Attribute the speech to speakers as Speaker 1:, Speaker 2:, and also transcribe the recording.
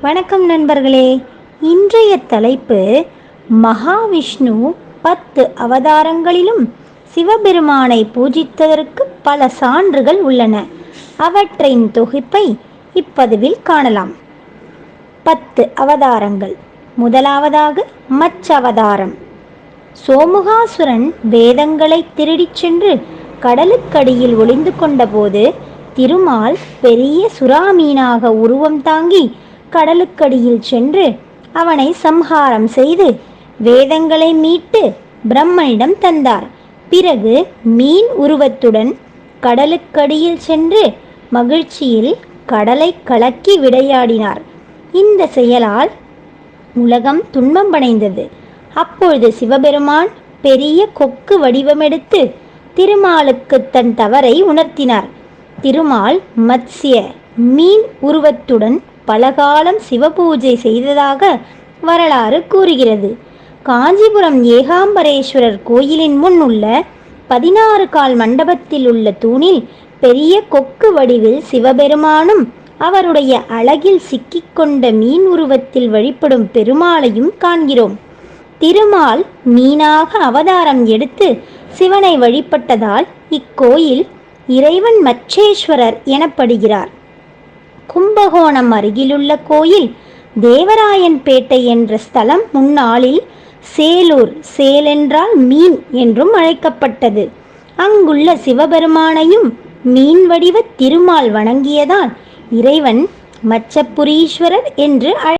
Speaker 1: வணக்கம் நண்பர்களே. இன்றைய தலைப்பு மகாவிஷ்ணு பத்து அவதாரங்களிலும் சிவபெருமானை பூஜித்ததற்கு பல சான்றுகள் உள்ளன. அவற்றின் தொகுப்பை இப்பதிவில் காணலாம். பத்து அவதாரங்கள். முதலாவதாக மச்சவதாரம். சோமுகாசுரன் வேதங்களை திருடிச் சென்று கடலுக்கடியில் ஒளிந்து கொண்டபோது திருமால் பெரிய சுறாமீனாக உருவம் தாங்கி கடலுக்கடியில் சென்று அவனை சம்ஹாரம் செய்து வேதங்களை மீட்டு பிரம்மனிடம் தந்தார். பிறகு மீன் உருவத்துடன் கடலுக்கடியில் சென்று மகிழ்ச்சியில் கடலை கலக்கி விடையாடினார் இந்த செயலால் உலகம் துன்பமடைந்தது அப்பொழுது சிவபெருமான் பெரிய கொக்கு வடிவமெடுத்து திருமாலுக்கு தன் தவறை உணர்த்தினார். திருமால் மத்ஸ்ய மீன் உருவத்துடன் பலகாலம் சிவபூஜை செய்ததாக வரலாறு கூறுகிறது. காஞ்சிபுரம் ஏகாம்பரேஸ்வரர் கோயிலின் முன் உள்ள பதினாறு கால் மண்டபத்தில் உள்ள தூணில் பெரிய கொக்கு வடிவில் சிவபெருமானும் அவருடைய அழகில் சிக்கிக்கொண்ட மீன் உருவத்தில் வழிபடும் பெருமாளையும் காண்கிறோம். திருமால் மீனாக அவதாரம் எடுத்து சிவனை வழிபட்டதால் இக்கோயில் இறைவன் மச்சேஸ்வரர் எனப்படுகிறார். கும்பகோணம் அருகிலுள்ள கோயில் தேவராயன்பேட்டை என்ற ஸ்தலம் முன்னாளில் சேலூர் சேலென்றால் மீன் என்றும் அழைக்கப்பட்டது. அங்குள்ள சிவபெருமானையும் மீன் வடிவ திருமால் வணங்கியதால் இறைவன் மச்சபுரீஸ்வரர் என்று அழை